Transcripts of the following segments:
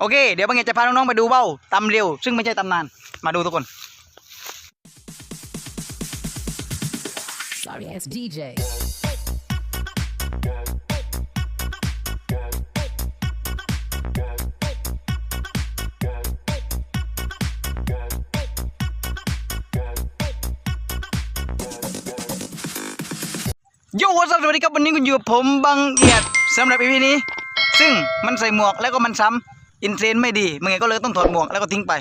โอเค เดี๋ยวบางเงียจะพาน้องๆไปดูเบ้าตำเร็ว ซึ่งไม่ใช่ตำนาน มาดูทุกคน Sorry ass DJ. โย่สวัสดีครับวันนี้คุณอยู่กับผมบังเอียดสำหรับอีพีนี้ ซึ่งมันใส่หมวกแล้วก็มันซ้ำ อินเทรนไม่ดีมึงไงก็เลยต้องถอดหมวกแล้วก็ทิ้งไป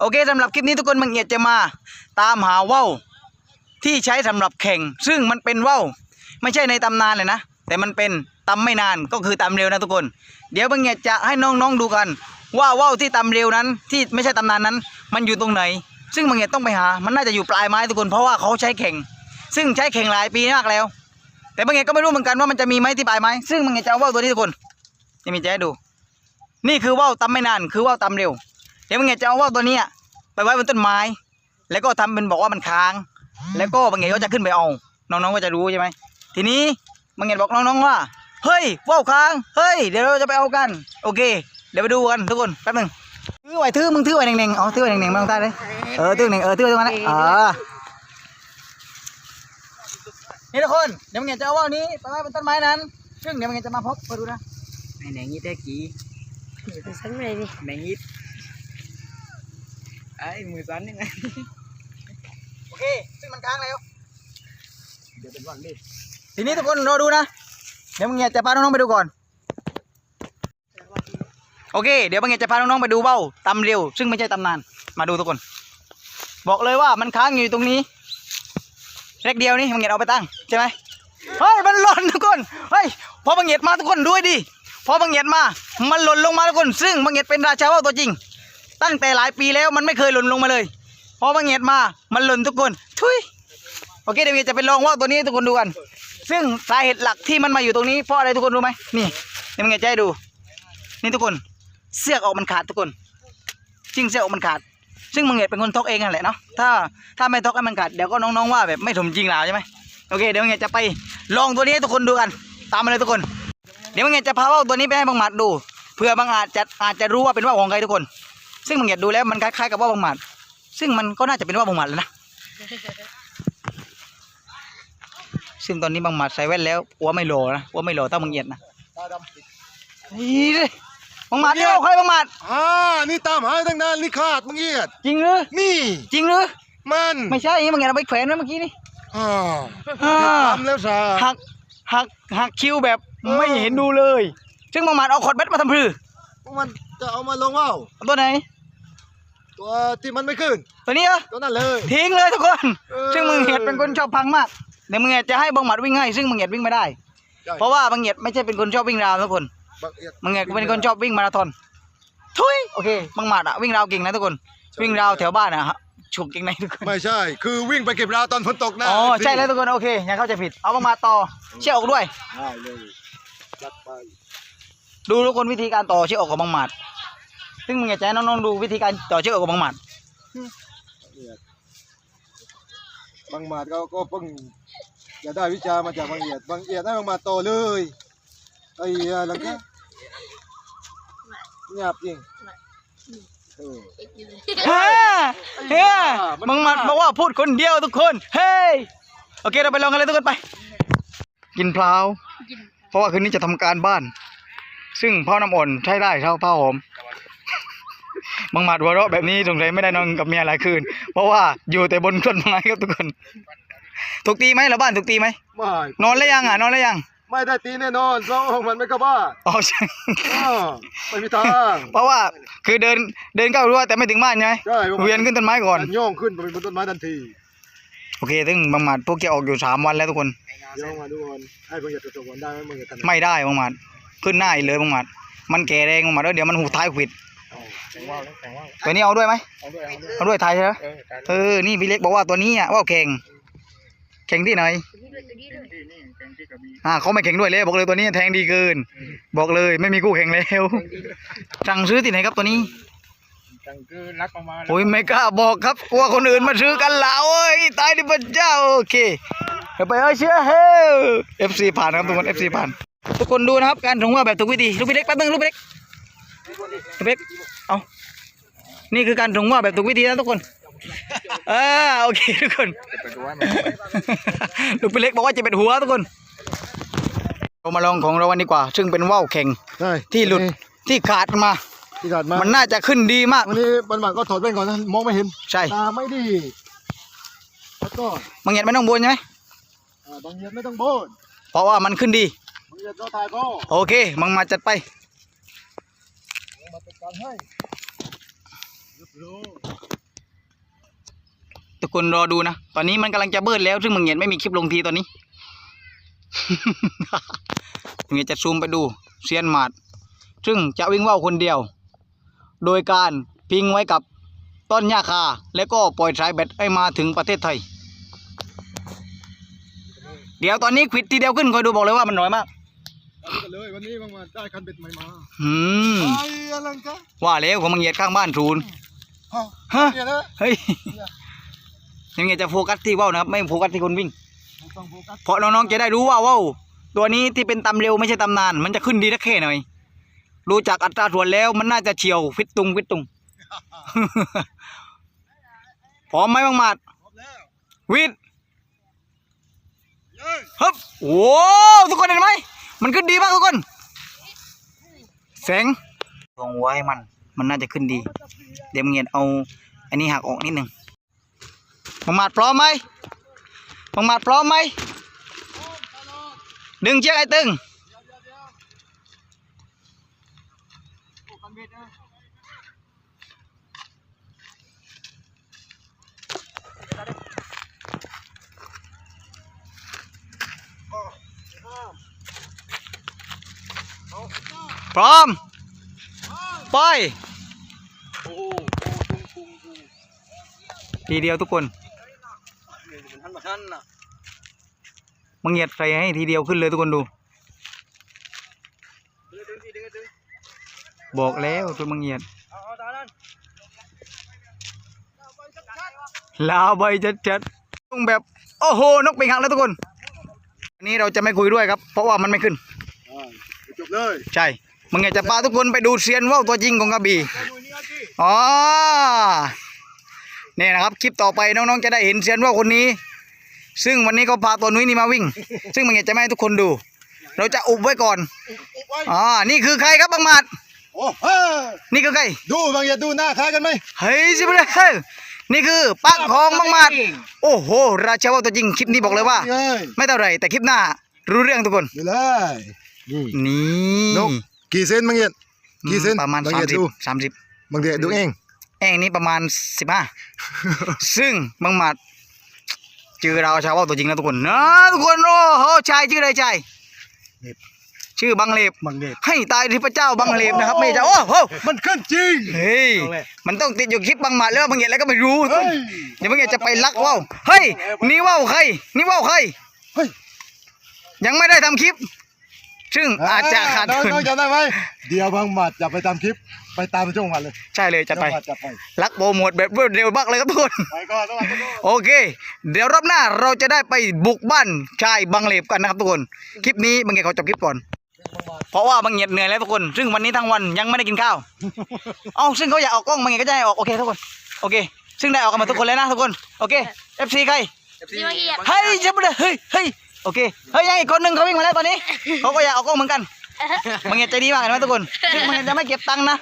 โอเคสำหรับคลิปนี้ทุกคนบังเอียดจะมาตามหาว่าวที่ใช้สำหรับแข่ง ซึ่งมันเป็นว่าวไม่ใช่ในตำนานเลยนะ แต่มันเป็นตำไม่นานก็คือตำเร็วนะทุกคน เดี๋ยวบังเอียดจะให้น้องๆดูกัน ว่าว่าวที่ตำเร็วนั้นที่ไม่ใช่ตำนานนั้น มันอยู่ตรงไหน ซึ่งบังเอียดต้องไปหา มันน่าจะอยู่ปลายไม้ทุกคนเพราะว่าเขาใช้แข่ง ซึ่งใช้แข่งหลายปีมากแล้ว แต่บางอย่างก็ไม่รู้เหมือนกันว่ามันจะมีไหมที่ปลายไม้ซึ่งบางอย่างจะเอาว่าวตัวนี้ทุกคนจะมีใจให้ดู นี่คือว่าวตำไม่นานคือว่าวตำเร็ว เดี๋ยวบางอย่างจะเอาว่าวตัวเนี้ยไปไว้บนต้นไม้ แล้วก็ทำเป็นบอกว่ามันค้าง แล้วก็บางอย่างก็จะขึ้นไปเอา น้องๆก็จะรู้ใช่ไหมทีนี้บางอย่างบอกน้องๆว่า เฮ้ยว่าวค้างเฮ้ยเดี๋ยวเราจะไปเอากัน โอเค เดี๋ยวไปดูกันทุกคนแป๊บหนึงถือไว้ถือมึงถือไว้เน่งๆเอาถือไว้เน่งๆมาตรงใต้เลยเออถือเน่งเออถือไว้ตรงนั้นแหละอ่านี่ทุกคนเดี๋ยวมึงเห็นจะเอาว่าวนี้ไปไว้บนต้นไม้นั้น ซึ่งเดี๋ยวมึงเห็นจะมาพบมาดูนะไอ้แหนง ยี่แท้กี้สันเลยดิแหนงยี่ไอ้มือสั่นยังไงโอเคซึ่งมันค้างแล้วเดี๋ยวเป็นวันดิทีนี้ทุกคนรอดูนะ เดี๋ยวมึงเห็นจะพาน้องๆไปดูก่อน โอเค เดี๋ยวมึงเห็นจะพาน้องๆไปดูเบ้าตำเร็ว ซึ่งไม่ใช่ตำนาน มาดูทุกคน บอกเลยว่ามันค้างอยู่ตรงนี้เล็กเดียวนี่บังเงียดเอาไปตั้งใช่ไหมเฮ้ยมันหล่นทุกคนเฮ้ยพอบังเงียดมาทุกคนด้วยดิ พอบังเงียดมา มันหล่นลงมาทุกคน ซึ่งบังเงียดเป็นราชาว่าวตัวจริง ตั้งแต่หลายปีแล้วมันไม่เคยหล่นลงมาเลย พอบังเงียดมา มันหล่นทุกคน ทุยโอเคเดี๋ยวบังเงียดจะไปลองว่าวตัวนี้ทุกคนดูกัน ซึ่งสาเหตุหลักที่มันมาอยู่ตรงนี้เพราะอะไรทุกคนรู้ไหมนี่เดี๋ยวบังเงียดจะให้ดู นี่ทุกคน เสื้อออกมันขาดทุกคน จริงเสื้อออกมันขาด ซึ่งบังเงียดเป็นคนทอกเองนั่นแหละเนาะ ถ้าถ้าไม่ทอกให้มันขาดเดี๋ยวก็น้องๆว่าแบบไม่ถมจริงหรอใช่ไหมโอเคเดี๋ยวบังเงียดจะไปลองตัวนี้ให้ทุกคนดูกัน ตามมาเลยทุกคน ดี๋ยวบังเงียดจะพาว่าวตัวนี้ไปให้บังหมัดดูเพื่อบางอาจจะอาจจะรู้ว่าเป็นว่าวของใครทุกคน ซึ่งบังเงียดดูแล้วมันคล้ายๆกับว่าวบังหมัด ซึ่งมันก็น่าจะเป็นว่าวบังหมัดเลยนะซึ่งตอนนี้บังหมัดใส่แว่นแล้วอัวไม่โหลนะอัวไม่โหลเท่าบังเงียดนะนี่เลยบังหมัดนี่ว่าวใครบังหมัดอ่านี่ตามหาตั้งนานนี่ขาดมึงเอียดจริงหรือนี่จริงหรือมันไม่ใช่บังเงียดเอาไปแขวนไว้เมื่อกี้นี่อ่าอ่าทำแล้วสาหักหักหักคิวแบบ ไม่เห็นดูเลยซึ่งบางหมัดเอาขอดเบ็ดมาทำพรือพวกมันจะเอามาลงว่าวเอาตัวไหน ตัวที่มันไม่ขึ้น ตัวนี้เหรอตัวนั้นเลย ทิ้งเลยทุกคน เออ ซึ่งมึงเห็ดเป็นคนชอบพังมากเดี๋ยวมึงเห็ดจะให้บางหมัดวิ่งให้ซึ่งมึงเห็ดวิ่งไม่ได้ ใช่เพราะว่าบางเห็ดไม่ใช่เป็นคนชอบวิ่งราวทุกคน บังเอียดมึงเห็ดเป็นคนชอบวิ่งมาราธอน ทุยโอเคบางหมัดอะวิ่งราวเก่งนะทุกคน วิ่งราวแถวบ้านอะฮะฉุกเก่งในทุกคน ไม่ใช่ คือวิ่งไปเก็บราวตอนฝนตกนะอ๋อใช่แล้วทุกคนโอเคอย่าเข้าใจผิด เอาบางหมัดต่อเชือกออกด้วย ได้เลย จัดไปดูทุกคนวิธีการต่อเชือกออกของบางหมัด ซึ่งมึงอยากจะให้น้องๆดูวิธีการต่อเชือกออกของบางหมัดบางหมาดเขาก็เพิ่งจะได้วิชามาจากบางเอียดบางเอียดให้บางหมาดโตเลยไอ้เหี้ยหลังแค่เงียบจริงเออเฮ้ยเฮ้ยมึงมาบอกว่าพูดคนเดียวทุกคน เฮ้ย โอเคเราไปลองกันเลยทุกคนไป กินพลาว เพราะว่าคืนนี้จะทำการบ้าน ซึ่งเผาน้ำอ่อนใช้ได้เท่าเผาหอมบางหมัดหัวเราะแบบนี้สงสัยไม่ได้นอนกับเมียหลายคืน เพราะว่าอยู่แต่บนต้นไม้ครับทุกคนถูกตีไหมเราบ้านถูกตีไหมไม่นอนแล้วยังอะนอนแล้วยัง ไม่ได้ตีแน่นอนเพราะว่ามันไม่เข้าบ้านอ๋อใช่อ้าวไม่มีทางเพราะว่าคือเดินเดินเข้ารั้วแต่ไม่ถึงบ้านใช่ไหมใช่ผมเวียนขึ้นต้นไม้ก่อนมันโย่องขึ้นไปบนต้นไม้ทันที โอเค ซึ่งบางหมัดพวกแกออกอยู่สามวันแล้วทุกคน เดี๋ยวมาดูก่อนให้เพิ่งจะตะวันได้ไหมมึงจะทันไม่ได้บางหมัด ขึ้นหน้าอีกเลยบางหมัด มันแก่แรงบางหมัดแล้วเดี๋ยวมันหูท้ายขวิดแต่ว่าแต่ว่าตัวนี้เอาด้วยไหมเอาด้วยเอาด้วยเอาด้วยไทยใช่ไหมเออแต่เออ นี่พี่เล็กบอกว่าตัวนี้อะว่าแข่งแข่งที่ไหนที่นี่แกงที่กระบี่อ่าเขาไม่แข่งด้วยเลยบอกเลยตัวนี้แทงดีเกิน บอกเลยไม่มีคู่แข่งแล้วสั่งซื้อที่ไหนครับตัวนี้ จังคือรักประมาณโอ้ยไม่กล้าบอกครับ กลัวคนอื่นมาซื้อกันแล้วเอ้ยตายดิพระเจ้าโอเคเดี๋ยวไปเอ้ยเชื่อเฮ้เอฟซีผ่านครับทุกคนเอฟซีผ่าน ทุกคนดูนะครับ การถุงว่าแบบถูกวิธีลูกพี่เล็กแป๊บนึงลูกพี่เล็กพี่เป๊กเอานี่คือการถุงว่าแบบถูกวิธีนะทุกคนเออโอเคทุกคนลูกพี่เล็กบอกว่าจะเป็นหัวทุกคนเรามาลองของเราวันดีกว่า ซึ่งเป็นว่าวแข่งใช่ที่หลุดที่ขาดมา ที่ขาดมามันน่าจะขึ้นดีมาก วันนี้บันบันก็ถอดแว่นก่อนนะมองไม่เห็นใช่ ตาไม่ดีแล้วก็บางเหยียดไม่ต้องบนใช่ไหมอ่าบางเหยียดไม่ต้องโบนเพราะว่ามันขึ้นดี บางเหยียดเราถ่ายก็โอเคมังมาจัดไป มาจัดการให้เรียบร้อยทุกคนรอดูนะ ตอนนี้มันกำลังจะเบิดแล้ว ซึ่งมังเหยียดไม่มีคลิปลงทีตอนนี้ มังเหยียดจะซูมไปดูเซียนหมาด ซึ่งจะวิ่งว่าวคนเดียว โดยการพิงไว้กับต้นหญ้าคา แล้วก็ปล่อยสายแบตให้มาถึงประเทศไทย เดี๋ยวตอนนี้ควิดทีเดียวขึ้นคอยดูบอกเลยว่ามันน้อยมากเอาไปกันเลยวันนี้บางมาได้คันเบ็ดใหม่มาอืมไอ้อะไรจ๊ะว่าแล้วของมังเหยียดข้างบ้านศูนย์ฮะฮะเนี่ยนะเฮ้ยยังไงจะโฟกัสที่ว่าวนะครับ ไม่โฟกัสที่คนวิ่งไม่ต้องโฟกัสเพราะน้องๆจะได้รู้ว่าว่าวตัวนี้ที่เป็นตำเร็วไม่ใช่ตำนาน มันจะขึ้นดีนักแค่หน่อย ดูจากอัตราส่วนแล้วมันน่าจะเฉียวฟิตตุงฟิตตุงพร้อมไหมบางหมัดพร้อมแล้ววิทย์เย้ยฮึบโอ้ทุกคนเห็นไหมมันขึ้นดีมากทุกคนแสงลงไว้มัน มันน่าจะขึ้นดี เดี๋ยวมึงเงียเอา อันนี้หักออกนิดหนึ่งบางหมัดพร้อมไหมบางหมัดพร้อมไหมดึงเชือกไอ้ตึง โอ้คันเบ็ดนะ พร้อม ไปโอ้โหปุ้งปุ้งปุ้งทีเดียวทุกคนเนี่ยมันทันมาทันน่ะมึงเหยียดใส่ให้ทีเดียวขึ้นเลยทุกคนดูดึงดึงดึงดึงบอกแล้วตัวมึงเหยียดเอาเอาตานั่นลาใบจัดจัดๆต้องแบบ โอ้โห นกปีกหักแล้วทุกคน อันนี้เราจะไม่คุยด้วยครับ เพราะว่ามันไม่ขึ้นอ่าจบเลย ใช่ มึงอยากจะพาทุกคนไปดูเซียนว่าวตัวจริงของกระบี่ไปดูนี่กันสิอ๋อเนี่ยนะครับคลิปต่อไปน้องๆจะได้เห็นเซียนว่าวคนนี้ ซึ่งวันนี้เขาพาตัวนุ้ยนี่มาวิ่ง ซึ่งมึงอยากจะไม่ให้ทุกคนดู เราจะอุบไว้ก่อนอุบไว้อ๋อนี่คือใครครับบังหมัดโอ้เฮ้ยนี่คือใครดูบางอย่าดูหน้าคล้ายกันไหมเฮ้ยสิบเลยเฮ้ยนี่คือปักของบังหมัดโอ้โห ราชาว่าวตัวจริงคลิปนี้บอกเลยว่านี่เลยไม่เท่าไหรแต่คลิปหน้ารู้เรื่องทุกคนนี่เลยนี่นี่นก กี่เซนบางเหยียดกี่เซนประมาณบางสาเหมยียดสิบดูสามสิบบางเหยียดดูเองแองนี้ประมาณสิบห้าซึ่งบังหมัดเจอเราชาวว่าวตัวจริงแล้วทุกคนนะทุกคนโอ้โหชายชื่ออะไรชายชื่อบังเลบบางเหยียดให้ตายที่พระเจ้าบังเลบนะครับไม่ใช่โอ้โหมันขึ้นจริงเฮ้ยเอาแหละมันต้องติดอยู่คลิปบังหมัดแล้วบางเหตุอะไรก็ไม่รู้ทุกคเฮ้นยเดี๋ยวบางเหตุจะไปลักว่าวเฮ้ยนี่ว่าวใครนี่ว่าวใครเฮ้ยยังไม่ได้ทำคลิป ซึ่งอาจจะขาดน้องทุนน้องจำได้ไหมเดี๋ยวบางหมัดจะไปตามคลิปไปตามช่วงวันเลย ใช่เลยจัดไปบางหมัจะไปลักโปรโมทแบบรวดเร็วมากเลยครับทุกคนไปก่อนต้องไปก่อนโอเค เดี๋ยวรอบหน้าเราจะได้ไปบุกบ้านชายบังเลบกันนะครับทุกคนคลิปนี้บางเหตุเขาจบคลิปก่อน เพราะว่าบางเหตุเหนื่อยแล้วทุกคน ซึ่งวันนี้ทั้งวันยังไม่ได้กินข้าวเอ้าซึ่งเขาอยากออกกล้องบางเหตุก็จะให้ออกโอเคทุกคนโอเค ซึ่งได้ออกกันมาทุกคนแล้วนะทุกคนโอเค FC ใครนี่บางเอียดเฮ้ยจะไม่ได้เฮ้ยเฮ้ย โอเค เฮ้ยยังอีกคนหนึ่งเขาวิ่งมาแล้วตอนนี้ เขาก็อยากออกกล้องเหมือนกันบางเหตุใจดีมากเห็นไหมทุกคนซึ่งบางเหตุจะไม่เก็บตังค์นะ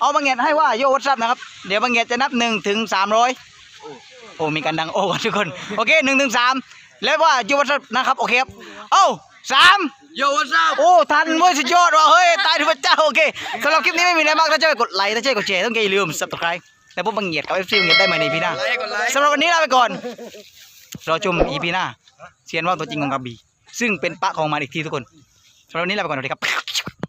เอาบางเหตุให้ว่าโยวัตซับนะครับ เดี๋ยวบางเหตุจะนับหนึ่งถึงสามร้อยโอ้ มีการดังโอ้กันทุกคน โอเคหนึ่งถึงสามแล้วว่าโยวัตซับนะครับ โอเคครับ เอ้าสามโยวัตซับโอ้ ทันเว้ยสุดยอดว่ะ เฮ้ย ตายทุกพระเจ้า โอเคสำหรับคลิปนี้ไม่มีอะไรมาก ถ้าเจ้ากดไลค์ ถ้าเจ้ากดแชร์ ต้องอย่าลืม subscribe แล้วพวกบางเหยียดกับเอฟซีบางเหยียดได้ใหม่ในพีหน้าสำหรับวันนี้ลาไปก่อนรอชมอีพีหน้า เซียนว่าวตัวจริงของกระบี่ซึ่งเป็นปะของมันอีกทีทุกคนสำหรับวันนี้ลาไปก่อนสวัสดีครับ